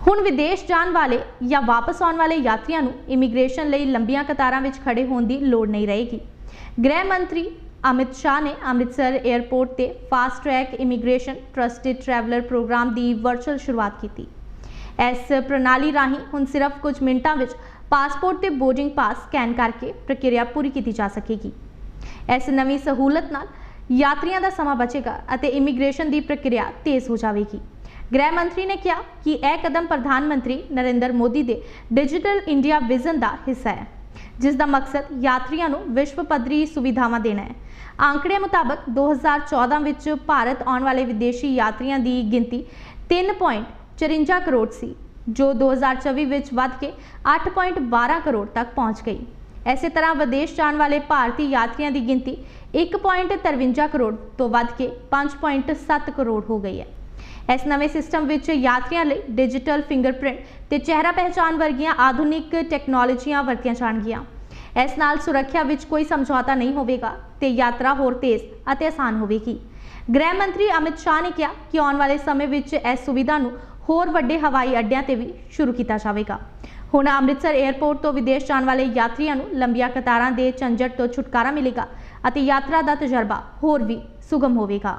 ਹੁਣ ਵਿਦੇਸ਼ ਜਾਣ ਵਾਲੇ ਜਾਂ ਵਾਪਸ ਆਉਣ ਵਾਲੇ ਯਾਤਰੀਆਂ ਨੂੰ ਇਮੀਗ੍ਰੇਸ਼ਨ ਲਈ ਲੰਬੀਆਂ ਕਤਾਰਾਂ ਵਿੱਚ ਖੜੇ ਹੋਣ ਦੀ ਲੋੜ ਨਹੀਂ ਰਹੇਗੀ। ਗ੍ਰਹਿ ਮੰਤਰੀ ਅਮਿਤ ਸ਼ਾਹ ਨੇ ਅੰਮ੍ਰਿਤਸਰ 에ਅਰਪੋਰਟ ਤੇ fast track immigration trusted traveller programme ਦੀ ਵਰਚੁਅਲ ਸ਼ੁਰੂਆਤ ਕੀਤੀ। ਇਸ ਪ੍ਰਣਾਲੀ ਰਾਹੀਂ ਹੁਣ ਸਿਰਫ ਕੁਝ ਮਿੰਟਾਂ ਵਿੱਚ ਪਾਸਪੋਰਟ ਤੇ ਬੋਰਡਿੰਗ ਪਾਸ ਸਕੈਨ ਕਰਕੇ ਪ੍ਰਕਿਰਿਆ ਪੂਰੀ ਕੀਤੀ ਜਾ ਸਕੇਗੀ। ਇਸ ਨਵੀਂ ਸਹੂਲਤ ਨਾਲ ਯਾਤਰੀਆਂ ਦਾ ਸਮਾਂ ਬਚੇਗਾ ਅਤੇ ਇਮੀਗ੍ਰੇਸ਼ਨ ਦੀ ਪ੍ਰਕਿਰਿਆ ਤੇਜ਼ ਹੋ ਜਾਵੇਗੀ। ਗ੍ਰਹਿ ਮੰਤਰੀ ਨੇ ਕਿਹਾ ਕਿ ਇਹ ਕਦਮ ਪ੍ਰਧਾਨ ਮੰਤਰੀ ਨਰਿੰਦਰ ਮੋਦੀ ਦੇ ਡਿਜੀਟਲ ਇੰਡੀਆ ਵਿਜ਼ਨ ਦਾ ਹਿੱਸਾ ਹੈ, ਜਿਸ ਦਾ ਮਕਸਦ ਯਾਤਰੀਆਂ ਨੂੰ ਵਿਸ਼ਵ ਪੱਧਰੀ ਸੁਵਿਧਾਵਾਂ ਦੇਣਾ ਹੈ। ਆંકੜੇ ਮੁਤਾਬਕ 2014 ਵਿੱਚ ਭਾਰਤ ਆਉਣ ਵਾਲੇ ਵਿਦੇਸ਼ੀ ਯਾਤਰੀਆਂ ਦੀ ਗਿਣਤੀ 3.54 ਕਰੋੜ ਸੀ, ਜੋ 2024 ਵਿੱਚ ਵੱਧ ਕੇ 8.12 ਕਰੋੜ ਤੱਕ ਪਹੁੰਚ ਗਈ। ਇਸੇ ਤਰ੍ਹਾਂ ਵਿਦੇਸ਼ ਜਾਣ ਵਾਲੇ ਭਾਰਤੀ ਯਾਤਰੀਆਂ ਦੀ ਗਿਣਤੀ 1.53 ਕਰੋੜ ਤੋਂ ਵੱਧ ਕੇ 5.7 ਕਰੋੜ ਹੋ ਗਈ ਹੈ। ਇਸ ਨਵੇਂ ਸਿਸਟਮ ਵਿੱਚ ਯਾਤਰੀਆਂ ਲਈ ਡਿਜੀਟਲ ਫਿੰਗਰਪ੍ਰਿੰਟ ਤੇ ਚਿਹਰਾ ਪਹਿਚਾਣ ਵਰਗੀਆਂ ਆਧੁਨਿਕ ਟੈਕਨੋਲੋਜੀਆਂ ਵਰਤੀਆਂ ਜਾਣਗੀਆਂ। ਇਸ ਨਾਲ ਸੁਰੱਖਿਆ ਵਿੱਚ ਕੋਈ ਸਮਝੌਤਾ ਨਹੀਂ ਹੋਵੇਗਾ ਤੇ ਯਾਤਰਾ ਹੋਰ ਤੇਜ਼ ਅਤੇ ਆਸਾਨ ਹੋਵੇਗੀ। ਗ੍ਰਹਿ ਮੰਤਰੀ ਅਮਿਤ ਸ਼ਾਹ ਨੇ ਕਿਹਾ ਕਿ ਆਉਣ ਵਾਲੇ ਸਮੇਂ ਵਿੱਚ ਇਸ ਸੁਵਿਧਾ ਨੂੰ ਹੋਰ ਵੱਡੇ ਹਵਾਈ ਅੱਡਿਆਂ ਤੇ ਵੀ ਸ਼ੁਰੂ ਕੀਤਾ ਜਾਵੇਗਾ। ਹੁਣ ਅੰਮ੍ਰਿਤਸਰ 에ਅਰਪੋਰਟ ਤੋਂ ਵਿਦੇਸ਼ ਜਾਣ ਵਾਲੇ ਯਾਤਰੀਆਂ ਨੂੰ ਲੰਬੀਆਂ ਕਤਾਰਾਂ ਦੇ ਝੰਜਟ ਤੋਂ ਛੁਟਕਾਰਾ ਮਿਲੇਗਾ ਅਤੇ ਯਾਤਰਾ ਦਾ ਤਜਰਬਾ ਹੋਰ ਵੀ ਸੁਗਮ ਹੋਵੇਗਾ।